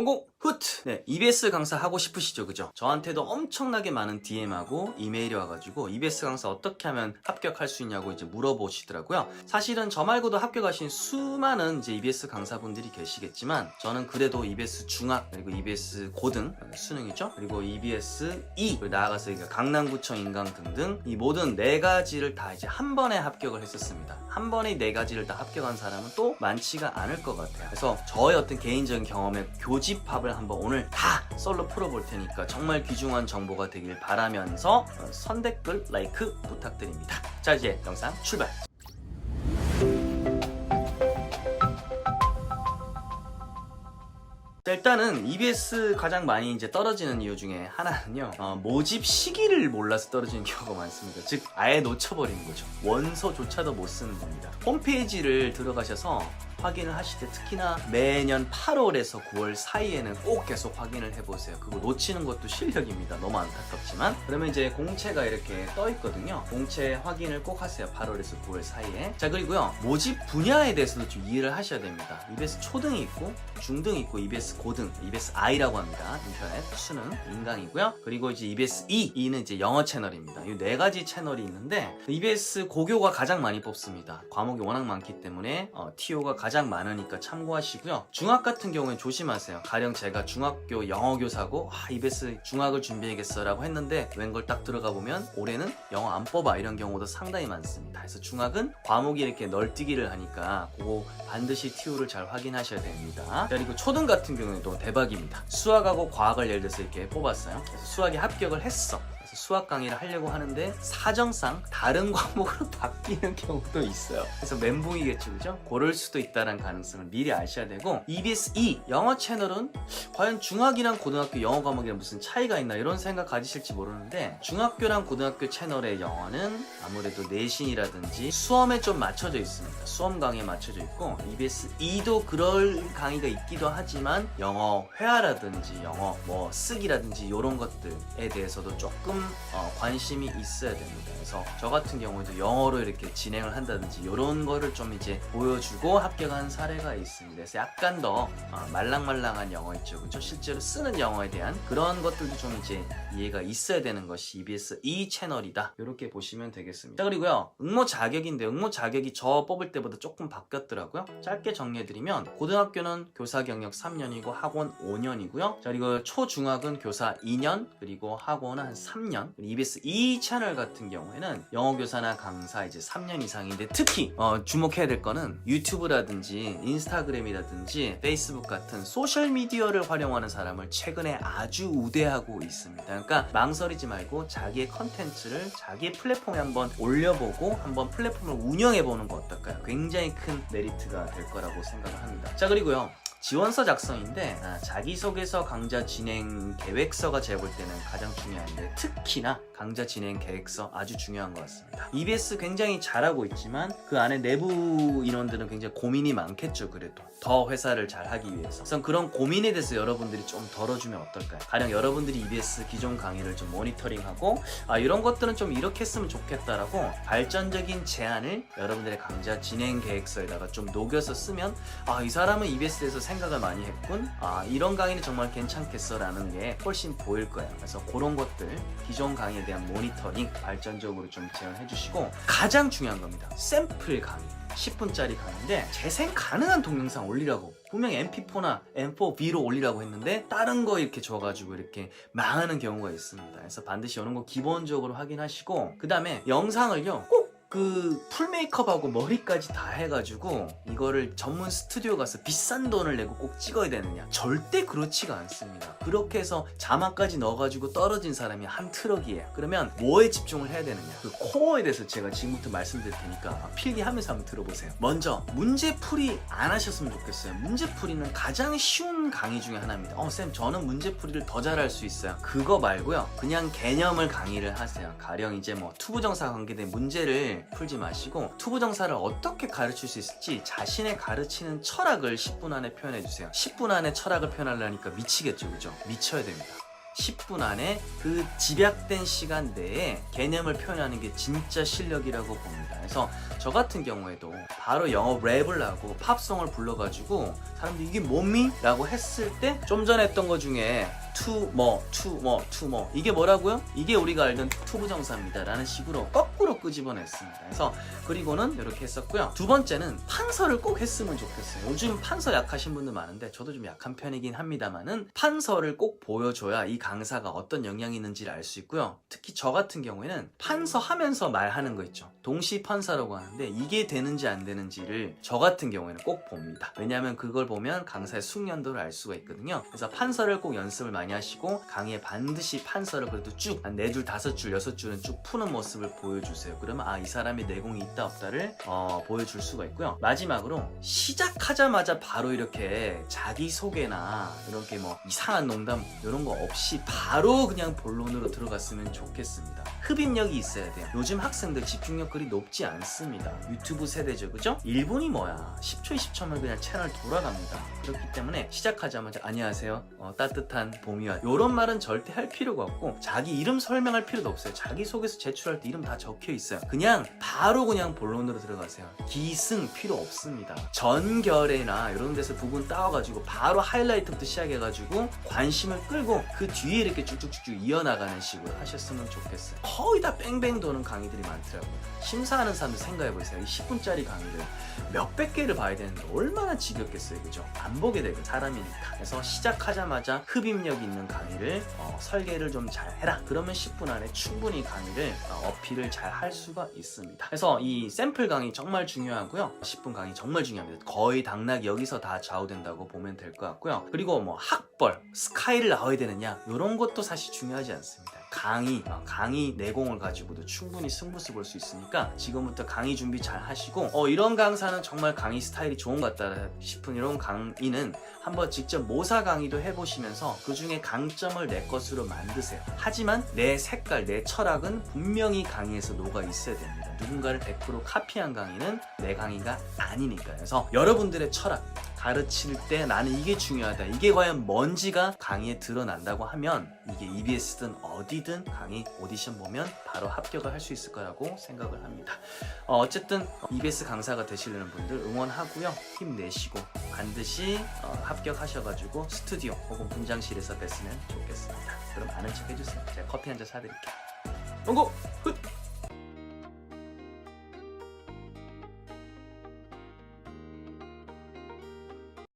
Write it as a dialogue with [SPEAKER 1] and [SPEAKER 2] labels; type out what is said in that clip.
[SPEAKER 1] 공공 후트! 네, EBS 강사 하고 싶으시죠, 그죠? 저한테도 엄청나게 많은 DM하고 이메일이 와가지고 EBS 강사 어떻게 하면 합격할 수 있냐고 이제 물어보시더라고요. 사실은 저 말고도 합격하신 수많은 이제 EBS 강사분들이 계시겠지만 저는 그래도 EBS 중학 그리고 EBS 고등 수능이죠. 그리고 EBS 2 그리고 나아가서 강남구청 인강 등등 이 모든 네 가지를 다 이제 한 번에 합격을 했었습니다. 한 번에 이네 가지를 다 합격한 사람은 또 많지가 않을 것 같아요. 그래서 저의 어떤 개인적인 경험에 교집합을 한번 오늘 다 썰로 풀어볼 테니까 정말 귀중한 정보가 되길 바라면서 어, 선댓글 라이크 부탁드립니다. 자 이제 영상 출발. 자, 일단은 EBS 가장 많이 이제 떨어지는 이유 중에 하나는요, 어, 모집 시기를 몰라서 떨어지는 경우가 많습니다. 즉, 아예 놓쳐버리는 거죠. 원서조차도 못 쓰는 겁니다. 홈페이지를 들어가셔서 확인을 하실 때 특히나 매년 8월에서 9월 사이에는 꼭 계속 확인을 해보세요. 그거 놓치는 것도 실력입니다. 너무 안타깝지만. 그러면 이제 공채가 이렇게 떠 있거든요. 공채 확인을 꼭 하세요. 8월에서 9월 사이에. 자, 그리고요. 모집 분야에 대해서도 좀 이해를 하셔야 됩니다. EBS 초등이 있고, 중등이 있고, EBS 고등, EBS I라고 합니다. 인터넷 수능, 인강이고요. 그리고 이제 EBS E, E는 이제 영어 채널입니다. 이 네 가지 채널이 있는데, EBS 고교가 가장 많이 뽑습니다. 과목이 워낙 많기 때문에, 어, TO가 가장 많으니까 참고하시고요. 중학 같은 경우엔 조심하세요. 가령 제가 중학교 영어 교사고 아, EBS 중학을 준비해야겠어라고 했는데 웬걸 딱 들어가 보면 올해는 영어 안 뽑아 이런 경우도 상당히 많습니다. 그래서 중학은 과목이 이렇게 널뛰기를 하니까 그거 반드시 TO를 잘 확인하셔야 됩니다. 자, 그리고 초등 같은 경우에도 대박입니다. 수학하고 과학을 예를 들어서 이렇게 뽑았어요. 그래서 수학에 합격을 했어. 수학 강의를 하려고 하는데 사정상 다른 과목으로 바뀌는 경우도 있어요. 그래서 멘붕이겠죠, 그죠? 고를 수도 있다는 가능성을 미리 아셔야 되고 EBS E 영어 채널은 과연 중학이랑 고등학교 영어 과목이랑 무슨 차이가 있나 이런 생각 가지실지 모르는데 중학교랑 고등학교 채널의 영어는 아무래도 내신이라든지 수험에 좀 맞춰져 있습니다. 수험 강의에 맞춰져 있고 EBS E도 그럴 강의가 있기도 하지만 영어 회화라든지 영어 뭐 쓰기라든지 이런 것들에 대해서도 조금 어, 관심이 있어야 됩니다. 그래서 저 같은 경우에도 영어로 이렇게 진행을 한다든지 이런 거를 좀 이제 보여주고 합격한 사례가 있습니다. 그래서 약간 더 어, 말랑말랑한 영어 있죠, 그죠? 실제로 쓰는 영어에 대한 그런 것들도 좀 이제 이해가 있어야 되는 것이 EBS E 채널이다. 이렇게 보시면 되겠습니다. 자, 그리고요 응모 자격인데 응모 자격이 저 뽑을 때보다 조금 바뀌었더라고요. 짧게 정리해드리면 고등학교는 교사 경력 3년이고 학원 5년이고요. 자, 그리고 초중학은 교사 2년 그리고 학원은 한 3년. 그리고 EBS E 채널 같은 경우에는 영어 교사나 강사 이제 3년 이상인데 특히 어, 주목해야 될 거는 유튜브라든지 인스타그램이라든지 페이스북 같은 소셜 미디어를 활용하는 사람을 최근에 아주 우대하고 있습니다. 그러니까 망설이지 말고 자기의 컨텐츠를 자기의 플랫폼에 한번 올려보고 한번 플랫폼을 운영해 보는 거 어떨까요? 굉장히 큰 메리트가 될 거라고 생각을 합니다. 자 그리고요. 지원서 작성인데 아, 자기소개서 강좌 진행 계획서가 제가 볼 때는 가장 중요한데 특히나 강좌 진행 계획서 아주 중요한 것 같습니다. EBS 굉장히 잘하고 있지만 그 안에 내부 인원들은 굉장히 고민이 많겠죠 그래도 더 회사를 잘 하기 위해서 우선 그런 고민에 대해서 여러분들이 좀 덜어주면 어떨까요? 가령 여러분들이 EBS 기존 강의를 좀 모니터링하고 아 이런 것들은 좀 이렇게 했으면 좋겠다라고 발전적인 제안을 여러분들의 강좌 진행 계획서에다가 좀 녹여서 쓰면 아 이 사람은 EBS에서 생각을 많이 했군. 아, 이런 강의는 정말 괜찮겠어라는 게 훨씬 보일 거예요. 그래서 그런 것들, 기존 강의에 대한 모니터링 발전적으로 좀 제안해 주시고 가장 중요한 겁니다. 샘플 강의. 10분짜리 강의인데 재생 가능한 동영상 올리라고 분명히 MP4나 M4V로 올리라고 했는데 다른 거 이렇게 줘가지고 이렇게 망하는 경우가 있습니다. 그래서 반드시 이런 거 기본적으로 확인하시고 그 다음에 영상을요 꼭 그 풀 메이크업하고 머리까지 다 해가지고 이거를 전문 스튜디오 가서 비싼 돈을 내고 꼭 찍어야 되느냐? 절대 그렇지가 않습니다. 그렇게 해서 자막까지 넣어가지고 떨어진 사람이 한 트럭이에요. 그러면 뭐에 집중을 해야 되느냐? 그 코어에 대해서 제가 지금부터 말씀드릴 테니까 필기하면서 한번 들어보세요. 먼저 문제풀이 안 하셨으면 좋겠어요. 문제풀이는 가장 쉬운 강의 중에 하나입니다. 어쌤 저는 문제풀이를 더 잘할 수 있어요. 그거 말고요. 그냥 개념을 강의를 하세요. 가령 이제 뭐 투부정사 관계된 문제를 풀지 마시고 투부정사를 어떻게 가르칠 수 있을지 자신의 가르치는 철학을 10분 안에 표현해 주세요. 10분 안에 철학을 표현하려니까 미치겠죠 그죠? 미쳐야 됩니다 10분 안에 그 집약된 시간 내에 개념을 표현하는 게 진짜 실력이라고 봅니다. 그래서 저 같은 경우에도 바로 영어 랩을 하고 팝송을 불러가지고 사람들이 이게 뭐미? 라고 했을 때 좀 전에 했던 거 중에 투, 뭐, 투, 뭐, 투, 뭐 이게 뭐라고요? 이게 우리가 알던 투부정사입니다 라는 식으로 거꾸로 끄집어냈습니다 그래서 그리고는 이렇게 했었고요 두 번째는 판서를 꼭 했으면 좋겠어요 요즘 판서 약하신 분들 많은데 저도 좀 약한 편이긴 합니다만은 판서를 꼭 보여줘야 이 강사가 어떤 영향이 있는지를 알 수 있고요. 특히 저 같은 경우에는 판서 하면서 말하는 거 있죠. 동시 판사라고 하는데 이게 되는지 안 되는지를 저 같은 경우에는 꼭 봅니다. 왜냐하면 그걸 보면 강사의 숙련도를 알 수가 있거든요. 그래서 판서를 꼭 연습을 많이 하시고 강의에 반드시 판서를 그래도 쭉 한 네 줄 다섯 줄 여섯 줄은 쭉 푸는 모습을 보여주세요. 그러면 아 이 사람이 내공이 있다 없다를 어, 보여줄 수가 있고요. 마지막으로 시작하자마자 바로 이렇게 자기 소개나 이렇게 뭐 이상한 농담 이런 거 없이 바로 그냥 본론으로 들어갔으면 좋겠습니다. 흡입력이 있어야 돼요. 요즘 학생들 집중력 그리 높지 않습니다. 유튜브 세대죠 그죠? 1분이 뭐야? 10초 20초면 그냥 채널 돌아갑니다. 그렇기 때문에 시작하자마자 안녕하세요. 어, 따뜻한 봄이와 이런 말은 절대 할 필요가 없고 자기 이름 설명할 필요도 없어요. 자기 소개서 제출할 때 이름 다 적혀 있어요. 그냥 바로 그냥 본론으로 들어가세요. 기승 필요 없습니다. 전결에나 이런 데서 부분 따와가지고 바로 하이라이트부터 시작해가지고 관심을 끌고 그 뒤에 이렇게 쭉쭉쭉쭉 이어나가는 식으로 하셨으면 좋겠어요. 거의 다 뺑뺑 도는 강의들이 많더라고요. 심사하는 사람들 생각해보세요. 이 10분짜리 강의를 몇백 개를 봐야 되는데 얼마나 지겹겠어요. 그죠? 안 보게 되고 사람이니까. 그래서 시작하자마자 흡입력 있는 강의를 어, 설계를 좀 잘 해라. 그러면 10분 안에 충분히 강의를 어, 어필을 잘 할 수가 있습니다. 그래서 이 샘플 강의 정말 중요하고요. 10분 강의 정말 중요합니다. 거의 당락이 여기서 다 좌우된다고 보면 될 것 같고요. 그리고 뭐 학벌 스카이를 나와야 되느냐 이런 것도 사실 중요하지 않습니다 강의, 어, 강의 내공을 가지고도 충분히 승부수 볼 수 있으니까 지금부터 강의 준비 잘 하시고 어, 이런 강사는 정말 강의 스타일이 좋은 것 같다 싶은 이런 강의는 한번 직접 모사 강의도 해보시면서 그 중에 강점을 내 것으로 만드세요. 하지만 내 색깔, 내 철학은 분명히 강의에서 녹아 있어야 됩니다. 누군가를 100% 카피한 강의는 내 강의가 아니니까. 그래서 여러분들의 철학, 가르칠 때 나는 이게 중요하다. 이게 과연 뭔지가 강의에 드러난다고 하면 이게 EBS든 어디든 강의 오디션 보면 바로 합격을 할 수 있을 거라고 생각을 합니다. 어, 쨌든 EBS 강사가 되시려는 분들 응원하고요. 힘내시고 반드시 어, 합격하셔가지고 스튜디오 혹은 분장실에서 뵀으면 좋겠습니다. 그럼 아는 척 해주세요. 제가 커피 한 잔 사드릴게요. 원고 훗!